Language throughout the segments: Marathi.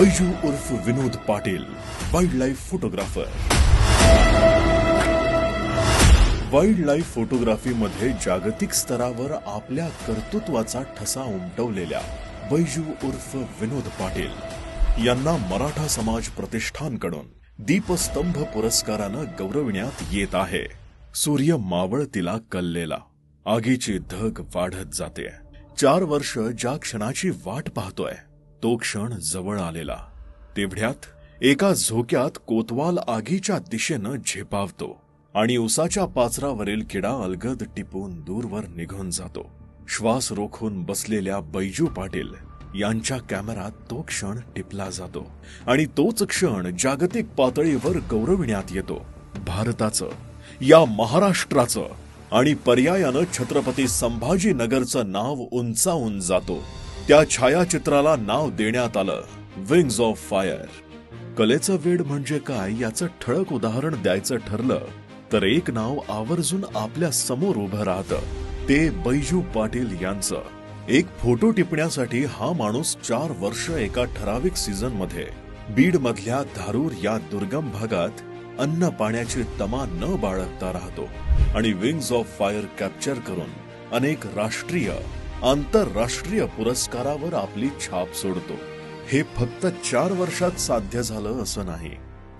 बैजू उर्फ Vinod Patil wild life photographer wild life फोटोग्राफीमध्ये जागतिक स्तरावर आपल्या कर्तृत्वाचा ठसा उमटवलेल्या बैजू उर्फ विनोद पाटील यांना मराठा समाज प्रतिष्ठानकडून दीपस्तंभ पुरस्कारानं गौरविण्यात येत आहे. सूर्य मावळतीला कललेला आगीची धग वाढत जाते. चार वर्ष ज्या क्षणाची वाट पाहतोय तो क्षण जवळ आलेला. तेवढ्यात एका झोक्यात कोतवाल आगीच्या दिशेनं झेपावतो आणि उसाच्या पाचरावरील किडा अलगद टिपून दूरवर निघून जातो. श्वास रोखून बसलेल्या बैजू पाटील यांच्या कॅमेरात तो क्षण टिपला जातो आणि तोच क्षण जागतिक पातळीवर गौरविण्यात येतो. भारताचं या महाराष्ट्राचं आणि पर्यायानं छत्रपती संभाजीनगरचं नाव उंचावून जातो. त्या छायाचित्राला नाव देण्यात आलं विंग्स ऑफ फायर कलेचं वेड म्हणजे काय याचं ठळक उदाहरण द्यायचं ठरलं तर एक नाव आवर्जून आपल्यासमोर उभं राहतं ते बैजू पाटील यांचं. एक फोटो टिपण्यासाठी हा माणूस चार वर्ष एका ठराविक सीझनमध्ये बीड मधल्या धारूर या दुर्गम भागात अन्न पाण्याची तमा न बाळगता राहतो आणि विंग्स ऑफ फायर कॅप्चर करून अनेक राष्ट्रीय आंतरराष्ट्रीय पुरस्कारावर आपली छाप सोडतो. हे फक्त चार वर्षात साध्य झालं असं नाही.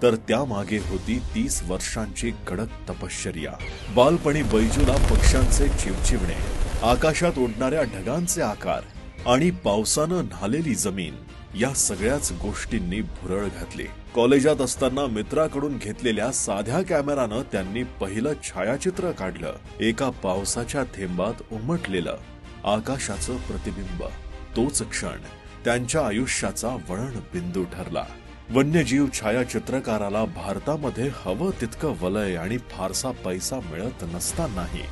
तर त्यामागे होती तीस वर्षांची कडक तपश्चर्या. बालपणी बैजूला पक्ष्यांचे चिवचिवणे आकाशात उडणाऱ्या ढगांचे आकार आणि पावसानं न्हालेली जमीन या सगळ्याच गोष्टींनी भुरळ घातली. कॉलेजात असताना मित्राकडून घेतलेल्या साध्या कॅमेरानं त्यांनी पहिलं छायाचित्र काढलं. एका पावसाच्या थेंबात उमटलेलं. आकाशाचं प्रतिबिंब. तोच क्षण. त्यांच्या आयुष्याचा वळण बिंदू ठरला. वन्यजीव छायाचित्रकाराला भारतामध्ये हवं तितकं वलय आणि फारसा पैसा मिळत नसतानाही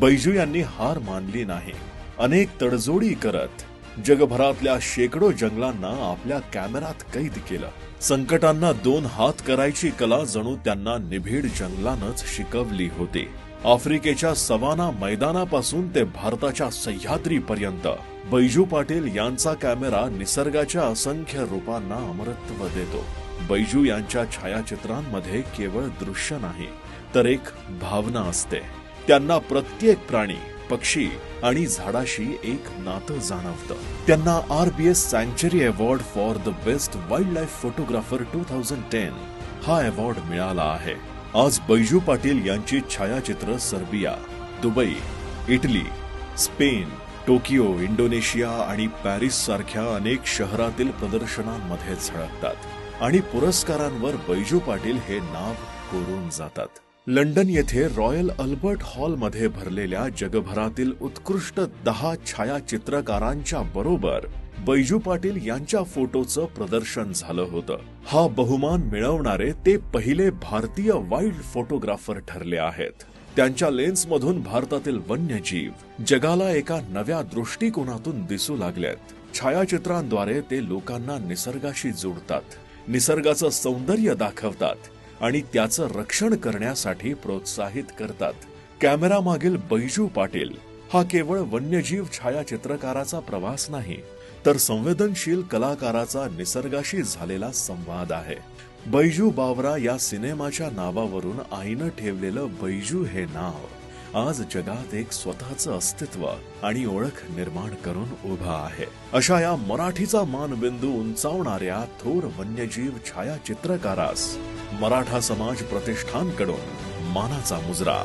बैजू यांनी हार मानली नाही. अनेक तडजोडी करत जगभरातल्या शेकडो जंगलांना आपल्या कॅमेरात कैद केलं. संकटांना दोन हात करायची कला जणू त्यांना निभीड जंगलानच शिकवली होती. आफ्रिकेच्या सवाना मैदानापासून ते भारताच्या सह्याद्रीपर्यंत. बैजू पाटील यांचा कॅमेरा निसर्गाच्या असंख्य रूपांना अमरत्व देतो. बैजू यांच्या छायाचित्रांमध्ये केवळ दृश्य नाही तर एक भावना असते. त्यांना प्रत्येक प्राणी पक्षी आणि झाडाशी एक नातं जाणवतं. त्यांना R B S sanctuary award for the best wild life photographer two thousand ten हा अवॉर्ड मिळाला आहे. आज बैजू पाटील यांची छायाचित्र Serbia Dubai Italy Spain Tokyo Indonesia आणि पॅरिस सारख्या अनेक शहरातील प्रदर्शनांमध्ये झळकतात आणि पुरस्कारांवर बैजू पाटील हे नाव कोरून जातात. लंडन येथे रॉयल अल्बर्ट हॉलमध्ये भरलेल्या जगभरातील उत्कृष्ट दहा छायाचित्रकारांच्या बरोबर बैजू पाटील यांच्या फोटोचं प्रदर्शन झालं होतं. हा बहुमान मिळवणारे ते पहिले भारतीय वाईल्ड फोटोग्राफर ठरले आहेत. त्यांच्या लेन्समधून भारतातील वन्यजीव जगाला एका नव्या दृष्टिकोनातून दिसू लागलेत. छायाचित्रांद्वारे ते लोकांना निसर्गाशी जोडतात निसर्गाचं सौंदर्य दाखवतात आणि त्याचं रक्षण करण्यासाठी प्रोत्साहित करतात. कॅमेरा मागील बैजू पाटील हा केवळ वन्यजीव छायाचित्रकाराचा प्रवास नाही तर संवेदनशील कलाकाराचा निसर्गाशी झालेला संवाद आहे. बैजू बावरा या सिनेमाच्या नावावरून आईनं ठेवलेलं बैजू हे नाव आज जगात एक स्वतःचं अस्तित्व आणि ओळख निर्माण करून उभा आहे. अशा या मराठीचा मानबिंदू उंचावणाऱ्या थोर वन्यजीव छायाचित्रकारास मराठा समाज प्रतिष्ठानकडून मानाचा मुजरा.